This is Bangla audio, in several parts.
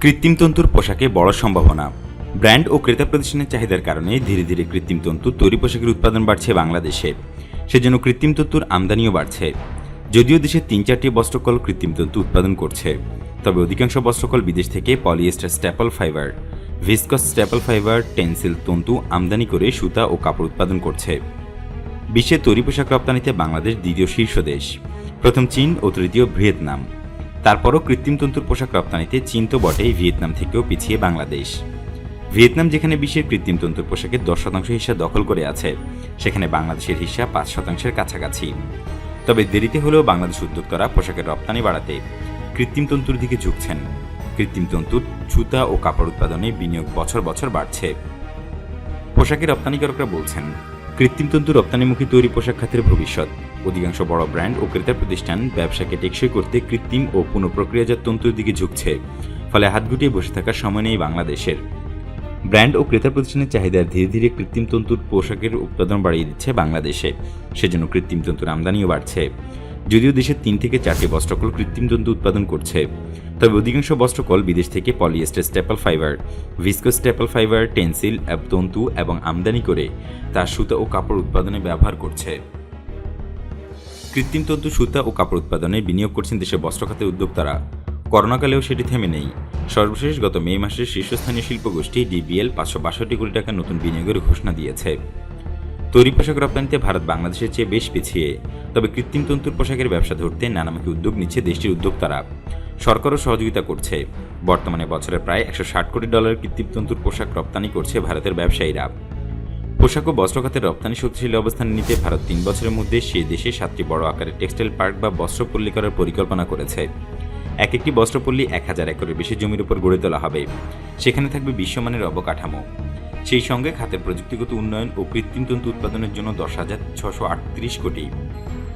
কৃত্রিম তন্তুর পোশাকে বড় সম্ভাবনা। ব্র্যান্ড ও ক্রেতা প্রতিষ্ঠানের চাহিদার কারণে ধীরে ধীরে কৃত্রিম তন্তু তৈরি পোশাকের উৎপাদন বাড়ছে বাংলাদেশে। সেজন্য কৃত্রিম তন্তুর আমদানিও বাড়ছে। যদিও দেশে তিন চারটি বস্ত্রকল কৃত্রিম তন্তু উৎপাদন করছে, তবে অধিকাংশ বস্ত্রকল বিদেশ থেকে polyester staple fibre, viscose staple fibre, tencel তন্তু আমদানি করে সুতা ও কাপড় উৎপাদন করছে। বিশ্বের তৈরি পোশাক রপ্তানিতে বাংলাদেশ দ্বিতীয় শীর্ষ দেশ, প্রথম চীন ও তৃতীয় ভিয়েতনাম। তারপরও কৃত্রিম তন্তুর পোশাক রপ্তানিতে চীন তো বটেই ভিয়েতনাম থেকেও পিছিয়ে বাংলাদেশ। ভিয়েতনাম যেখানে বিশ্বের কৃত্রিম তন্তুর পোশাকের দশ শতাংশ হিস্সা দখল করে আছে, সেখানে বাংলাদেশের হিস্সা পাঁচ শতাংশের কাছাকাছি। তবে দেরিতে হলেও বাংলাদেশ উদ্যোক্তারা পোশাকের রপ্তানি বাড়াতে কৃত্রিম তন্তুর দিকে ঝুঁকছেন। কৃত্রিম তন্তুর সুতা ও কাপড় উৎপাদনে বিনিয়োগ বছর বছর বাড়ছে। পোশাকের রপ্তানিকারকরা বলছেন কৃত্রিম তন্তু রপ্তানিমুখী তৈরি পোশাক খাতের ভবিষ্যৎ। অধিকাংশ বড় ব্র্যান্ড ও ক্রেতা প্রতিষ্ঠান ব্যবসাকে টেকসই করতে কৃত্রিম ও পুনঃপ্রক্রিয়াজাত তন্তুর দিকে ঝুঁকছে। ফলে হাত গুটিয়ে বসে থাকার সময় নেই বাংলাদেশের। ব্র্যান্ড ও ক্রেতা প্রতিষ্ঠানের চাহিদার ধীরে ধীরে কৃত্রিম তন্তুর পোশাকের উৎপাদন বাড়িয়ে দিচ্ছে বাংলাদেশে। সেজন্য কৃত্রিম তন্তুর আমদানিও বাড়ছে। যদিও দেশের তিন থেকে চারটি বস্ত্রকল কৃত্রিম তন্তু উৎপাদন করছে। তবে অধিকাংশ বস্ত্রকল বিদেশ থেকে polyester staple fibre viscose staple fibre, tencel তন্তু এবং আমদানি করে তার সুতা ও কাপড় উৎপাদনে ব্যবহার করছে। কৃত্রিম তন্তু সুতা ও কাপড় উৎপাদনে বিনিয়োগ করছেন দেশের বস্ত্র খাতের উদ্যোক্তারা। করোনাকালেও সেটি থেমে নেই। সর্বশেষ গত মে মাসে শীর্ষস্থানীয় শিল্পগোষ্ঠী ডিবিএল পাঁচশো বাষট্টি কোটি টাকা নতুন বিনিয়োগের ঘোষণা দিয়েছে। তৈরি পোশাক রপ্তানিতে ভারত বাংলাদেশের চেয়ে বেশ পিছিয়ে, তবে কৃত্রিম তন্তুর পোশাকের ব্যবসা ধরতে নানামুখী উদ্যোগ নিচ্ছে দেশটির উদ্যোক্তারা। সরকারও সহযোগিতা করছে। বর্তমানে বছরে প্রায় একশো ষাট কোটি ডলারের কৃত্রিম তন্তুর পোশাক রপ্তানি করছে ভারতের ব্যবসায়ীরা। পোশাক ও বস্ত্র খাতের রপ্তানি শক্তিশালী অবস্থান নিতে ভারত তিন বছরের মধ্যে সে দেশে সাতটি বড় আকারের টেক্সটাইল পার্ক বা বস্ত্রপল্লী করার পরিকল্পনা করেছে। এক একটি বস্ত্রপল্লী এক হাজার একরের বেশি জমির উপর গড়ে তোলা হবে। সেখানে থাকবে বিশ্বমানের অবকাঠামো। সেই সঙ্গে খাতের প্রযুক্তিগত উন্নয়ন ও কৃত্রিম তন্তু উৎপাদনের জন্য দশ হাজার ছশো আটত্রিশ কোটি।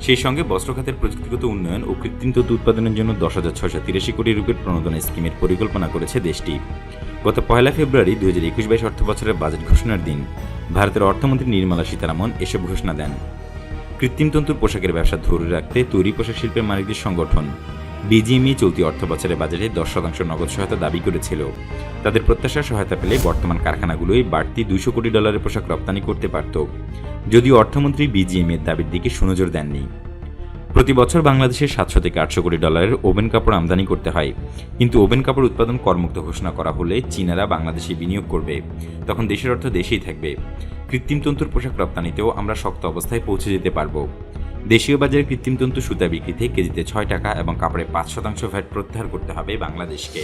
সেই সঙ্গে বস্ত্র খাতের প্রযুক্তিগত উন্নয়ন ও কৃত্রিম তন্তু উৎপাদনের জন্য দশ হাজার ছশো তিরাশি কোটি রুপির প্রণোদনা স্কিমের পরিকল্পনা করেছে দেশটি। গত পয়লা ফেব্রুয়ারি দুই হাজার একুশ বাইশ অর্থ বছরের বাজেট ঘোষণার দিন ভারতের অর্থমন্ত্রী নির্মলা সীতারামন এসব ঘোষণা দেন। কৃত্রিম তন্তুর পোশাকের ব্যবসা ধরে রাখতে তৈরি পোশাক শিল্পের মালিকদের সংগঠন বিজিএমই চলতি অর্থ বছরের বাজেটে দশ শতাংশ নগদ সহায়তা দাবি করেছিল। তাদের প্রত্যাশার সহায়তা পেলে বর্তমান কারখানাগুলোই বাড়তি দুশো কোটি ডলারের পোশাক রপ্তানি করতে পারত। যদিও অর্থমন্ত্রী বিজিএম এর দাবির দিকে সুনজর দেননি। প্রতি বছর বাংলাদেশের সাতশো থেকে আটশো কোটি ডলারের ওভেন কাপড় আমদানি করতে হয়। কিন্তু ওভেন কাপড় উৎপাদন কর্মুক্ত ঘোষণা করা হলে চীনারা বাংলাদেশে বিনিয়োগ করবে। তখন দেশের অর্থ দেশেই থাকবে। কৃত্রিম তন্তুর পোশাক রপ্তানিতেও আমরা শক্ত অবস্থায় পৌঁছে যেতে পারব। দেশীয় বাজারে কৃত্রিম তন্তু সুতা বিক্রিতে কেজিতে ছয় টাকা এবং কাপড়ে পাঁচ শতাংশ ভ্যাট প্রত্যাহার করতে হবে বাংলাদেশকে।